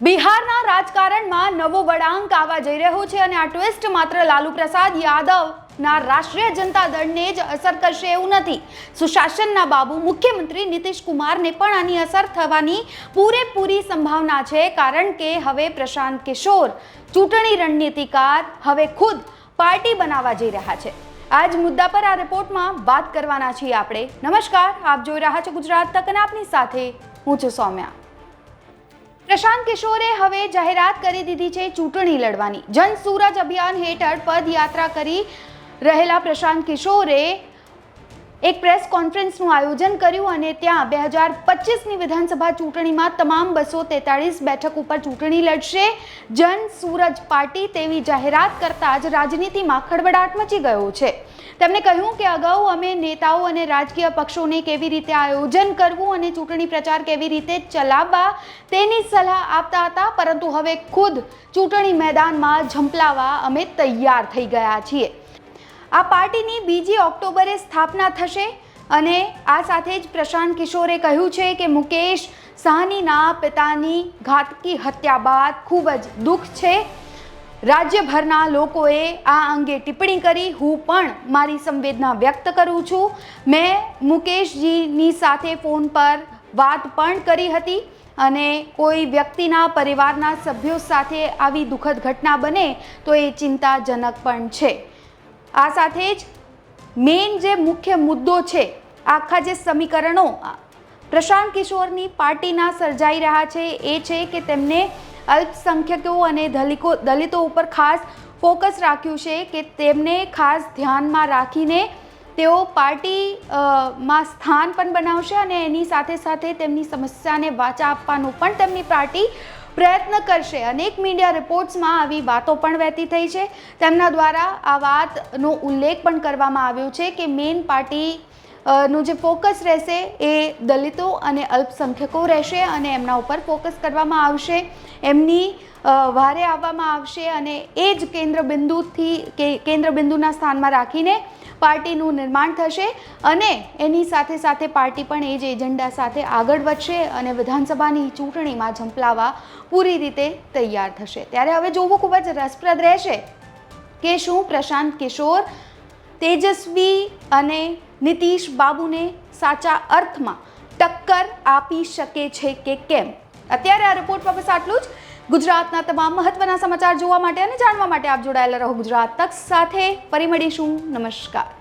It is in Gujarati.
બિહારના રાજકારણમાં નવો વળાંક આવવા જઈ રહ્યો છે અને આ ટ્વિસ્ટ માત્ર લાલુ પ્રસાદ યાદવના રાષ્ટ્રીય જનતા દળને જ અસર કરશે એવું નથી. સુશાસનના બાબુ મુખ્યમંત્રી નીતિશ કુમારને પણ આની અસર થવાની પૂરેપૂરી સંભાવના છે કારણ કે હવે પ્રશાંત કિશોર, ચૂંટણી રણનીતિકાર, હવે ખુદ પાર્ટી બનાવવા જઈ રહ્યા છે. આજ મુદ્દા પર આ રિપોર્ટમાં વાત કરવાના છીએ આપણે. નમસ્કાર, આપ જોઈ રહ્યા છો ગુજરાત તક આપની સાથે હું છું સૌમ્યા. પ્રશાંત કિશોરે હવે જાહેરાત કરી દીધી છે ચૂંટણી લડવાની. જન સૂરજ અભિયાન હેઠળ પદયાત્રા કરી રહેલા પ્રશાંત કિશોરે એક પ્રેસ કોન્ફરન્સનું આયોજન કર્યું અને ત્યાં બે હજાર પચીસની વિધાનસભા ચૂંટણીમાં તમામ બસો તેતાળીસ બેઠક ઉપર ચૂંટણી લડશે. જન સૂરજ પાર્ટી તેવી જાહેરાત કરતા જ રાજનીતિમાં ખળબડાટ મચી ગયો છે. તેમણે કહ્યું કે અગાઉ અમે નેતાઓ અને રાજકીય પક્ષોને કેવી રીતે આયોજન કરવું અને ચૂંટણી પ્રચાર કેવી રીતે ચલાવવા તેની સલાહ આપતા હતા, પરંતુ હવે ખુદ ચૂંટણી મેદાનમાં ઝંપલાવા અમે તૈયાર થઈ ગયા છીએ. આ પાર્ટીની બીજી ઓક્ટોબરે સ્થાપના થશે અને આ સાથે જ પ્રશાંત કિશોરે કહ્યું છે કે મુકેશ સાહનીના પિતાની ઘાતકી હત્યા બાદ ખૂબ જ દુઃખ છે. રાજ્યભરના લોકોએ આ અંગે ટિપ્પણી કરી. હું પણ મારી સંવેદના વ્યક્ત કરું છું. મેં મુકેશજીની સાથે ફોન પર વાત પણ કરી હતી અને કોઈ વ્યક્તિના પરિવારના સભ્યો સાથે આવી દુઃખદ ઘટના બને તો એ ચિંતાજનક પણ છે. આ સાથે જ મેઇન જે મુખ્ય મુદ્દો છે, આખા જે સમીકરણો પ્રશાંત કિશોરની પાર્ટીના સર્જાઈ રહ્યા છે, એ છે કે તેમને અલ્પસંખ્યકો અને દલિકો, દલિતો ઉપર ખાસ ફોકસ રાખ્યું છે કે તેમને ખાસ ધ્યાનમાં રાખીને તેઓ પાર્ટી માં સ્થાન પણ બનાવશે અને એની સાથે સાથે તેમની સમસ્યાને વાચા આપવાનું પણ તેમની પાર્ટી પ્રયત્ન કરશે. અનેક મીડિયા રિપોર્ટ્સમાં આવી વાતો પણ વહેતી થઈ છે. તેમના દ્વારા આ વાતનો ઉલ્લેખ પણ કરવામાં આવ્યો છે કે મેઇન પાર્ટી નું જે ફોકસ રહેશે એ દલિતો અને અલ્પસંખ્યકો રહેશે અને એમના ઉપર ફોકસ કરવામાં આવશે. એમની વારે આવવામાં આવશે અને એ જ કેન્દ્ર બિંદુથી કે કેન્દ્ર બિંદુના સ્થાનમાં રાખીને પાર્ટીનું નિર્માણ થશે અને એની સાથે સાથે પાર્ટી પણ એ જ એજન્ડા સાથે આગળ વધશે અને વિધાનસભાની ચૂંટણીમાં ઝંપલાવા પૂરી રીતે તૈયાર થશે. ત્યારે હવે જોવું ખૂબ જ રસપ્રદ રહેશે કે શું પ્રશાંત કિશોર, તેજસ્વી અને નીતિશ બાબુને સાચા અર્થમાં ટક્કર આપી શકે છે કે કેમ? અત્યારે આ રિપોર્ટ પર બસ આટલું જ. ગુજરાતના તમામ મહત્વના સમાચાર જોવા માટે અને જાણવા માટે આપ જોડાયેલા રહો ગુજરાત તક સાથે. ફરી મળીશું. નમસ્કાર.